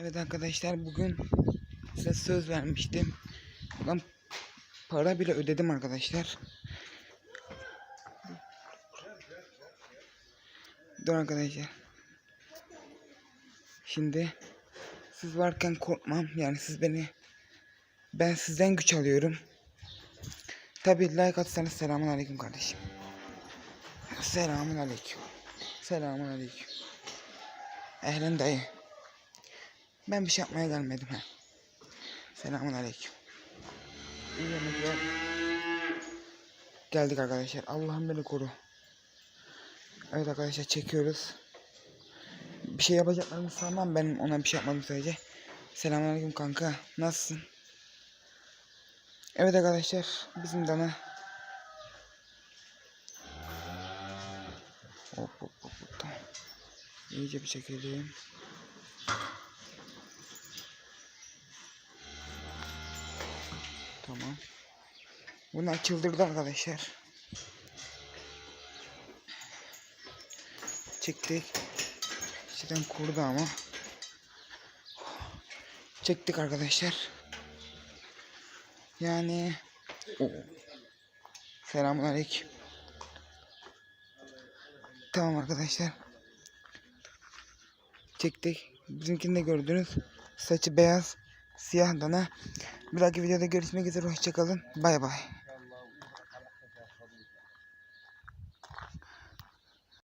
Evet arkadaşlar bugün size söz vermiştim. Lan para bile ödedim arkadaşlar. Dur arkadaşlar. Şimdi siz varken korkmam. Yani siz beni ben sizden güç alıyorum. Tabi like atsanız selamun aleyküm kardeşim. Selamun aleyküm. Selamun aleyküm. Ehlen dayı. Ben bir şey yapmaya gelmedim ha. Selamun aleyküm. İyi yemekler. Geldik arkadaşlar. Allah'ım beni koru. Evet arkadaşlar çekiyoruz. Bir şey yapacaklarını sanmam benim ona bir şey yapmadım sürece. Selamun aleyküm kanka. Nasılsın? Evet arkadaşlar bizim dana. Hop hop hop tamam. İyice bir çekelim. Tamam. Bunlar çıldırdı arkadaşlar. Çektik. İçiden kurdu ama. Çektik arkadaşlar. Yani Oo. Selamun aleyküm. Tamam arkadaşlar. Çektik. Bizimkini de gördünüz. Saçı beyaz, siyah dana. Bir dahaki videoda görüşmek üzere. Hoşçakalın. Bay bay.